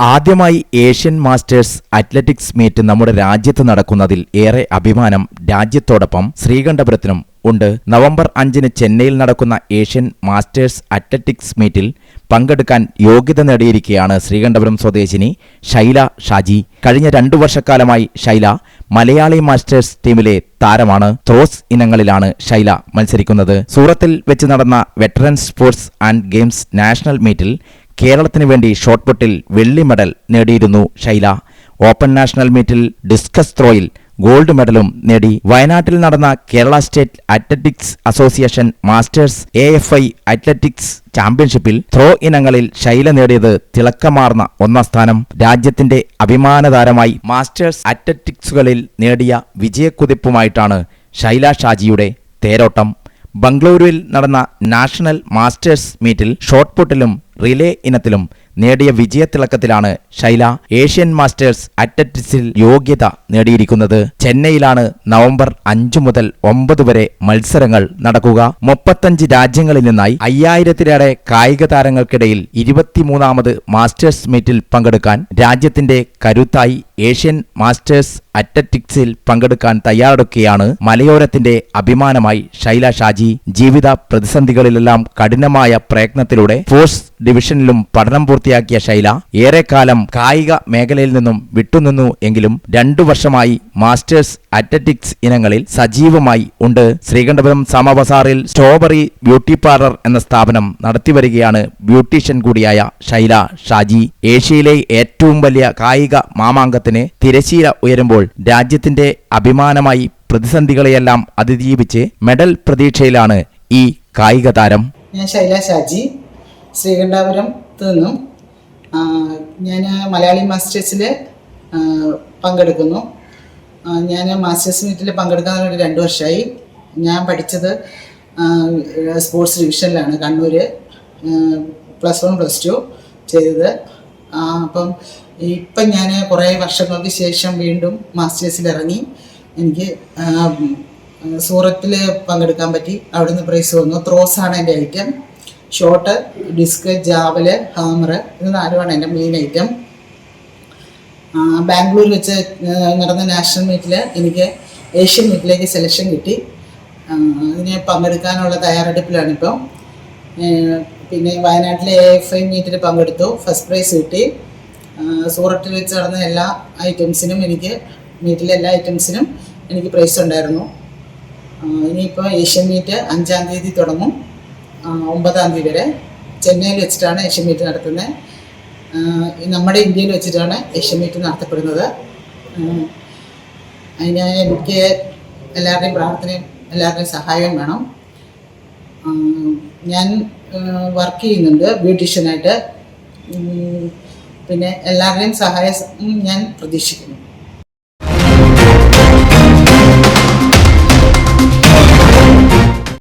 ആദ്യമായി Asian masters athletics meet നമ്മുടെ രാജ്യത്ത് നടക്കുന്നതിൽ ഏറെ അഭിമാനം രാജ്യത്തോടൊപ്പം ശ്രീകണ്ഠപുരത്തിനും ഉണ്ട്. നവംബർ അഞ്ചിന് ചെന്നൈയിൽ നടക്കുന്ന ഏഷ്യൻ മാസ്റ്റേഴ്സ് അത്ലറ്റിക്സ് മീറ്റിൽ പങ്കെടുക്കാൻ യോഗ്യത നേടിയിരിക്കുകയാണ് ശ്രീകണ്ഠപുരം സ്വദേശിനി ഷൈല ഷാജി. കഴിഞ്ഞ രണ്ടു വർഷക്കാലമായി ഷൈല മലയാളി മാസ്റ്റേഴ്സ് ടീമിലെ താരമാണ്. ത്രോസ് ഇനങ്ങളിലാണ് ഷൈല മത്സരിക്കുന്നത്. സൂറത്തിൽ വെച്ച് നടന്ന veteran sports and games national മീറ്റിൽ കേരളത്തിന് വേണ്ടി ഷോട്ട്പുട്ടിൽ വെള്ളി മെഡൽ നേടിയിരുന്നു ശൈല ഓപ്പൺ നാഷണൽ മീറ്റിൽ ഡിസ്കസ് ത്രോയിൽ ഗോൾഡ് മെഡലും നേടി. വയനാട്ടിൽ നടന്ന Kerala state athletics association masters A F I athletics ചാമ്പ്യൻഷിപ്പിൽ ത്രോ ഇനങ്ങളിൽ ശൈല നേടിയത് തിളക്കമാർന്ന ഒന്നാം സ്ഥാനം. രാജ്യത്തിന്റെ അഭിമാനതാരമായി മാസ്റ്റേഴ്സ് അത്ലറ്റിക്സുകളിൽ നേടിയ വിജയക്കുതിപ്പുമായിട്ടാണ് ശൈല ഷാജിയുടെ തേരോട്ടം. ബംഗളൂരുവിൽ നടന്ന നാഷണൽ മാസ്റ്റേഴ്സ് മീറ്റിൽ ഷോട്ട്പുട്ടിലും റിലേ ഇനത്തിലും നേടിയ വിജയത്തിളക്കത്തിലാണ് ശൈല ഏഷ്യൻ മാസ്റ്റേഴ്സ് അത്ലറ്റിക്സിൽ യോഗ്യത നേടിയിരിക്കുന്നത്. ചെന്നൈയിലാണ് നവംബർ അഞ്ചു മുതൽ ഒമ്പത് വരെ മത്സരങ്ങൾ നടക്കുക. മുപ്പത്തഞ്ച് രാജ്യങ്ങളിൽ നിന്നായി അയ്യായിരത്തിലേറെ കായിക താരങ്ങൾക്കിടയിൽ ഇരുപത്തിമൂന്നാമത് മാസ്റ്റേഴ്സ് മീറ്റിൽ പങ്കെടുക്കാൻ രാജ്യത്തിന്റെ കരുത്തായി ഏഷ്യൻ മാസ്റ്റേഴ്സ് അത്ലറ്റിക്സിൽ പങ്കെടുക്കാൻ തയ്യാറെടുക്കുകയാണ് മലയോരത്തിന്റെ അഭിമാനമായി ശൈല ഷാജി. ജീവിത പ്രതിസന്ധികളിലെല്ലാം കഠിനമായ പ്രയത്നത്തിലൂടെ ഫോഴ്സ് ഡിവിഷനിലും പഠനം പൂർത്തിയാക്കിയ ശൈല ഏറെക്കാലം കായിക മേഖലയിൽ നിന്നും വിട്ടുനിന്നു എങ്കിലും രണ്ടു വർഷമായി മാസ്റ്റേഴ്സ് അത്ലറ്റിക്സ് ഇനങ്ങളിൽ സജീവമായി ഉണ്ട്. ശ്രീകണ്ഠപുരം സമബസാറിൽ സ്ട്രോബറി ബ്യൂട്ടി പാർലർ എന്ന സ്ഥാപനം നടത്തിവരികയാണ് ബ്യൂട്ടീഷ്യൻ കൂടിയായ ശൈല ഷാജി. ഏഷ്യയിലെ ഏറ്റവും വലിയ കായിക മാമാങ്കത്തിന് തിരശീല ഉയരുമ്പോൾ രാജ്യത്തിന്റെ അഭിമാനമായി പ്രതിസന്ധികളെയെല്ലാം അതിജീവിച്ച് മെഡൽ പ്രതീക്ഷയിലാണ് ഈ കായിക താരം. ഞാൻ ശൈല ഷാജി. ശ്രീകണ്ഠാപുരത്ത് നിന്നും ഞാൻ മലയാളി മാസ്റ്റേഴ്സിൽ പങ്കെടുക്കുന്നു. ഞാൻ മാസ്റ്റേഴ്സ് മീറ്റിൽ പങ്കെടുക്കാൻ വേണ്ടി രണ്ട് വർഷമായി ഞാൻ പഠിച്ചത് sports ഡിവിഷനിലാണ് Kannur plus one plus two ചെയ്തത്. അപ്പം ഇപ്പം ഞാൻ കുറേ വർഷങ്ങൾക്ക് ശേഷം വീണ്ടും മാസ്റ്റേഴ്സിൽ ഇറങ്ങി എനിക്ക് സൂറത്തിൽ പങ്കെടുക്കാൻ പറ്റി. അവിടുന്ന് പ്രൈസ് വന്നു. ത്രോസാണ് എന്റെ item shot disc javelin hammer ഇത് നാലുമാണ് എന്റെ മെയിൻ ഐറ്റം ബാംഗ്ലൂർ വെച്ച് നടന്ന നാഷണൽ മീറ്റിൽ എനിക്ക് ഏഷ്യൻ മീറ്റിലേക്ക് സെലക്ഷൻ കിട്ടി. അതിന് പങ്കെടുക്കാനുള്ള തയ്യാറെടുപ്പിലാണിപ്പം പിന്നെ വയനാട്ടിലെ എ എഫ് ഐ മീറ്റിൽ പങ്കെടുത്തു. ഫസ്റ്റ് പ്രൈസ് കിട്ടി. സൂറത്തിൽ വെച്ച് നടന്ന എല്ലാ ഐറ്റംസിനും എനിക്ക് മീറ്റിലെ എല്ലാ ഐറ്റംസിനും എനിക്ക് പ്രൈസ് ഉണ്ടായിരുന്നു. ഇനിയിപ്പോൾ ഏഷ്യൻ മീറ്റ് അഞ്ചാം തീയതി തുടങ്ങും. ഒമ്പതാം തീയതി വരെ ചെന്നൈയിൽ വെച്ചിട്ടാണ് ഏഷ്യൻ മീറ്റ് നടത്തുന്നത്. നമ്മുടെ ഇന്ത്യയിൽ വെച്ചിട്ടാണ് ഏഷ്യൻ മീറ്റ് നടത്തപ്പെടുന്നത്. അതിന് എനിക്ക് എല്ലാവരുടെയും പ്രാർത്ഥനയും എല്ലാവരുടെയും സഹായവും വേണം. ഞാൻ വർക്ക് ചെയ്യുന്നുണ്ട് ബ്യൂട്ടീഷ്യനായിട്ട്. പിന്നെ എല്ലാവരുടെയും സഹായം ഞാൻ പ്രതീക്ഷിക്കുന്നു.